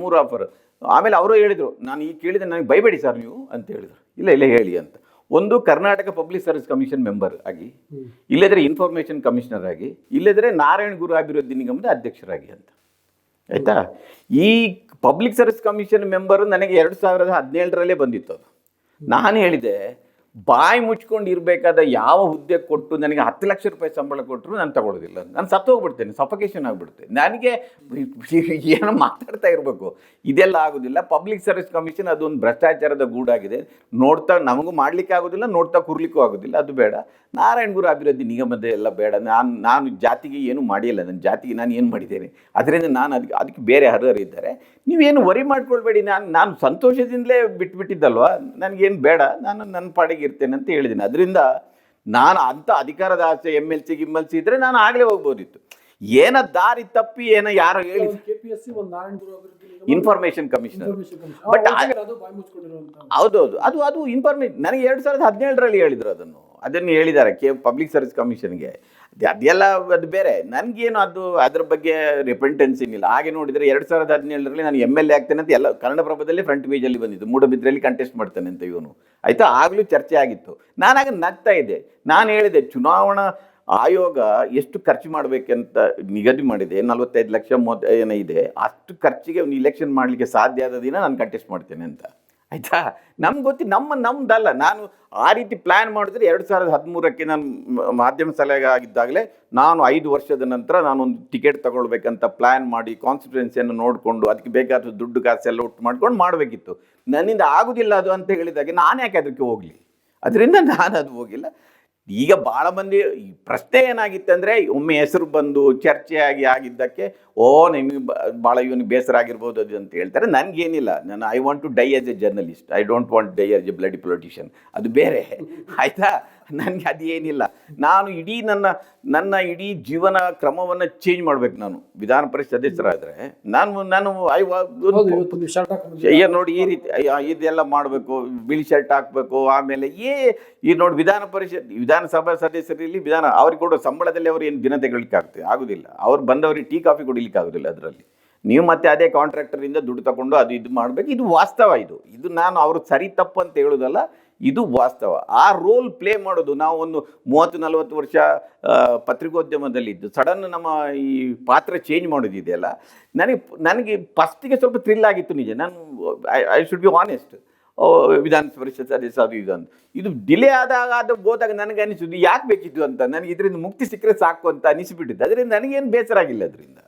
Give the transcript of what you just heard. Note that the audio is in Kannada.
ಮೂರ ಆಫರ್ ಆಮೇಲೆ ಅವರು ಹೇಳಿದರು ನಾನು ಈಗ ಕೇಳಿದೆ ನನಗೆ ಬೈಬೇಡಿ ಸರ್ ನೀವು ಅಂತ ಹೇಳಿದರು. ಇಲ್ಲ ಇಲ್ಲ ಹೇಳಿ ಅಂತ. ಒಂದು Karnataka public service commission member ಆಗಿ ಇಲ್ಲದ್ರೆ ಇನ್ಫಾರ್ಮೇಷನ್ ಕಮಿಷನರ್ ಆಗಿ ಇಲ್ಲದ್ರೆ ನಾರಾಯಣ ಗುರು ಅಭಿವೃದ್ಧಿ ನಿಗಮದ ಅಧ್ಯಕ್ಷರಾಗಿ ಅಂತ. ಆಯ್ತಾ? ಈ ಪಬ್ಲಿಕ್ ಸರ್ವಿಸ್ ಕಮಿಷನ್ ಮೆಂಬರ್ ನನಗೆ ಎರಡು ಸಾವಿರದ ಹದಿನೇಳರಲ್ಲೇ ಬಂದಿತ್ತು ಅದು. ನಾನು ಹೇಳಿದೆ ಬಾಯಿ ಮುಚ್ಕೊಂಡು ಇರಬೇಕಾದ ಯಾವ ಹುದ್ದೆ ಕೊಟ್ಟು ನನಗೆ ಹತ್ತು ಲಕ್ಷ ರೂಪಾಯಿ ಸಂಬಳ ಕೊಟ್ಟರು ನಾನು ತಗೊಳ್ಳೋದಿಲ್ಲ. ನಾನು ಸತ್ತು ಹೋಗ್ಬಿಡ್ತೇನೆ ಸಫಕೇಶನ್ ಆಗಿಬಿಡುತ್ತೆ. ನನಗೆ ಏನೋ ಮಾತಾಡ್ತಾ ಇರಬೇಕು. ಇದೆಲ್ಲ ಆಗೋದಿಲ್ಲ. ಪಬ್ಲಿಕ್ ಸರ್ವಿಸ್ ಕಮಿಷನ್ ಅದೊಂದು ಭ್ರಷ್ಟಾಚಾರದ ಗೂಡಾಗಿದೆ. ನೋಡ್ತಾ ನಮಗೂ ಮಾಡಲಿಕ್ಕೆ ಆಗೋದಿಲ್ಲ, ನೋಡ್ತಾ ಕೂರ್ಲಿಕ್ಕೂ ಆಗೋದಿಲ್ಲ. ಅದು ಬೇಡ. ನಾರಾಯಣ ಗುರು ಅಭಿವೃದ್ಧಿ ನಿಗಮದ ಎಲ್ಲ ಬೇಡ. ನಾನು ನಾನು ಜಾತಿಗೆ ಏನು ಮಾಡಿಲ್ಲ. ನನ್ನ ಜಾತಿಗೆ ನಾನು ಏನು ಮಾಡಿದ್ದೇನೆ. ಅದರಿಂದ ನಾನು ಅದಕ್ಕೆ ಅದಕ್ಕೆ ಬೇರೆ ಅರ್ಹರು ಇದ್ದಾರೆ. ನೀವೇನು ವರಿ ಮಾಡ್ಕೊಳ್ಬೇಡಿ. ನಾನು ನಾನು ಸಂತೋಷದಿಂದಲೇ ಬಿಟ್ಬಿಟ್ಟಿದ್ದಲ್ವ? ನನಗೇನು ಬೇಡ. ನಾನು ನನ್ನ ಪಾಡಿಗೆ ಇರ್ತೇನೆ ಅಂತ ಹೇಳಿದ್ದೀನಿ. ಅದರಿಂದ ನಾನು ಅಂಥ ಅಧಿಕಾರದ ಆಸೆ ಎಂ ಎಲ್ ಸಿ ಗಿಮ್ ಎಲ್ ಸಿ ಇದ್ದರೆ ನಾನು ಆಗಲೇ ಹೋಗ್ಬೋದಿತ್ತು. ಏನ ದಾರಿ ತಪ್ಪಿ, ಏನೋ ಯಾರೋ ಹೇಳಿ ಕೆ ಪಿ ಎಸ್ ಸಿ ಒಂದು ನಾರಾಯಣ ಇನ್ಫಾರ್ಮೇಷನ್ ಕಮಿಷನರ್ ಬಟ್ ಹೌದೌದು. ಅದು ಅದು ಇನ್ಫಾರ್ಮೇಶನ್ ನನಗೆ ಎರಡು ಸಾವಿರದ ಹದಿನೇಳರಲ್ಲಿ ಹೇಳಿದ್ರು ಅದನ್ನು. ಅದನ್ನು ಹೇಳಿದ್ದಾರೆ ಕೆ ಪಬ್ಲಿಕ್ ಸರ್ವಿಸ್ ಕಮಿಷನ್ಗೆ ಅದೆಲ್ಲ ಅದು ಬೇರೆ. ನನಗೇನು ಅದು ಅದ್ರ ಬಗ್ಗೆ ರಿಪೆಂಟೆನ್ಸ್ ಏನಿಲ್ಲ. ಹಾಗೆ ನೋಡಿದರೆ ಎರಡು ಸಾವಿರದ ಹದಿನೇಳರಲ್ಲಿ ನಾನು ಎಂ ಎಲ್ ಎ ಆಗ್ತೇನೆ ಅಂತ ಎಲ್ಲ ಕನ್ನಡಪ್ರಭದಲ್ಲಿ ಫ್ರಂಟ್ ಪೇಜಲ್ಲಿ ಬಂದಿದ್ದು. ಮೂಡಬಿದ್ರೆಯಲ್ಲಿ ಕಂಟೆಸ್ಟ್ ಮಾಡ್ತೇನೆ ಅಂತ ಇವನು. ಆಯಿತಾ? ಆಗಲೂ ಚರ್ಚೆ ಆಗಿತ್ತು. ನಾನಾಗ ನಗ್ತಾ ಇದ್ದೆ. ನಾನು ಹೇಳಿದೆ ಚುನಾವಣಾ ಆಯೋಗ ಎಷ್ಟು ಖರ್ಚು ಮಾಡಬೇಕಂತ ನಿಗದಿ ಮಾಡಿದೆ, ನಲವತ್ತೈದು ಲಕ್ಷ ಮೂವತ್ತು ಏನಿದೆ ಅಷ್ಟು ಖರ್ಚಿಗೆ ಅವ್ನು ಇಲೆಕ್ಷನ್ ಮಾಡಲಿಕ್ಕೆ ಸಾಧ್ಯ ಆದ ದಿನ ನಾನು ಕಂಟೆಸ್ಟ್ ಮಾಡ್ತೇನೆ ಅಂತ. ಆಯಿತಾ? ನಮ್ಗೆ ಗೊತ್ತಿ, ನಮ್ಮ ನಮ್ಮದಲ್ಲ ನಾನು ಆ ರೀತಿ ಪ್ಲ್ಯಾನ್ ಮಾಡಿದ್ರೆ ಎರಡು ಸಾವಿರದ ಹದಿಮೂರಕ್ಕೆ ನಾನು ಮಾಧ್ಯಮ ಸಲಹೆ ಆಗಿದ್ದಾಗಲೇ ನಾನು ಐದು ವರ್ಷದ ನಂತರ ನಾನೊಂದು ಟಿಕೆಟ್ ತಗೊಳ್ಬೇಕಂತ ಪ್ಲ್ಯಾನ್ ಮಾಡಿ ಕಾನ್ಸ್ಟಿಟ್ಯೂನ್ಸಿಯನ್ನು ನೋಡಿಕೊಂಡು, ಅದಕ್ಕೆ ಬೇಕಾದ ದುಡ್ಡು ಕಾಸೆಲ್ಲ ಒಟ್ಟು ಮಾಡ್ಕೊಂಡು ಮಾಡಬೇಕಿತ್ತು. ನನ್ನಿಂದ ಆಗೋದಿಲ್ಲ ಅದು ಅಂತ ಹೇಳಿದಾಗ ನಾನು ಯಾಕೆ ಅದಕ್ಕೆ ಹೋಗಲಿ? ಅದರಿಂದ ನಾನು ಅದು ಹೋಗಿಲ್ಲ. ಈಗ ಭಾಳ ಮಂದಿ ಪ್ರಶ್ನೆ ಪ್ರಶ್ನೆ ಏನಾಗಿತ್ತಂದರೆ ಒಮ್ಮೆ ಹೆಸರು ಬಂದು ಚರ್ಚೆಯಾಗಿ ಆಗಿದ್ದಕ್ಕೆ, ಓ, ನಿಮಗೆ ಭಾಳ ಇವನು ಬೇಸರ ಆಗಿರ್ಬೋದು ಅದು ಅಂತ ಹೇಳ್ತಾರೆ. ನನಗೇನಿಲ್ಲ. ನಾನು I want to die as a journalist I don't want die as a bloody politician ಅದು ಬೇರೆ. ಆಯಿತಾ? ನನಗೆ ಅದೇನಿಲ್ಲ. ನಾನು ಇಡೀ ನನ್ನ ನನ್ನ ಇಡೀ ಜೀವನ ಕ್ರಮವನ್ನು ಚೇಂಜ್ ಮಾಡ್ಬೇಕು ನಾನು. ವಿಧಾನ ಪರಿಷತ್ ಸದಸ್ಯರಾದರೆ ನಾನು ನಾನು ಐ ನೋಡಿ ಈ ರೀತಿ ಇದೆಲ್ಲ ಮಾಡಬೇಕು ಬಿಳಿ ಶರ್ಟ್ ಹಾಕಬೇಕು ಆಮೇಲೆ ಏ ಈ ನೋಡಿ ವಿಧಾನ ಪರಿಷತ್ ವಿಧಾನಸಭಾ ಸದಸ್ಯರಲ್ಲಿ ವಿಧಾನ ಅವ್ರಿಗೆ ಕೊಡೋ ಸಂಬಳದಲ್ಲಿ ಅವ್ರು ಏನು ದಿನ ತೆಗೊಳ್ಳಿಕ್ಕೆ ಆಗ್ತದೆ ಆಗೋದಿಲ್ಲ. ಅವ್ರು ಬಂದವರಿಗೆ ಟೀ ಕಾಫಿ ಕುಡಿಲಿಕ್ಕೆ ಆಗೋದಿಲ್ಲ ಅದರಲ್ಲಿ. ನೀವು ಮತ್ತೆ ಅದೇ ಕಾಂಟ್ರಾಕ್ಟರಿಂದ ದುಡ್ಡು ತಗೊಂಡು ಅದು ಇದು ಮಾಡಬೇಕು. ಇದು ವಾಸ್ತವ ಇದು. ಇದು ನಾನು ಅವರು ಸರಿ ತಪ್ಪು ಅಂತ ಹೇಳೋದಲ್ಲ ಇದು ವಾಸ್ತವ. ಆ ರೋಲ್ ಪ್ಲೇ ಮಾಡೋದು ನಾವು ಒಂದು ಮೂವತ್ತು, ನಲವತ್ತು ವರ್ಷ ಪತ್ರಿಕೋದ್ಯಮದಲ್ಲಿದ್ದು. ಸಡನ್ ನಮ್ಮ ಈ ಪಾತ್ರ ಚೇಂಜ್ ಮಾಡೋದಿದೆಯಲ್ಲ? ನನಗೆ ನನಗೆ ಫಸ್ಟಿಗೆ ಸ್ವಲ್ಪ ಥ್ರಿಲ್ ಆಗಿತ್ತು ನಿಜ. ನಾನು I should be honest Vidhana Parishat ಸದಸ್ಯ ಅದು, ಇದು ಅಂತ ಇದು ಡಿಲೇ ಆದಾಗ, ಅದು ಹೋದಾಗ ನನಗೆ ಅನಿಸಿದ್ದು ಯಾಕೆ ಬೇಕಿತ್ತು ಅಂತ? ನನಗೆ ಇದರಿಂದ ಮುಕ್ತಿ ಸಿಕ್ಕರೆ ಸಾಕು ಅಂತ ಅನಿಸಿಬಿಟ್ಟಿದ್ದು. ಅದರಿಂದ ನನಗೇನು ಬೇಸರ ಆಗಿಲ್ಲ ಅದರಿಂದ.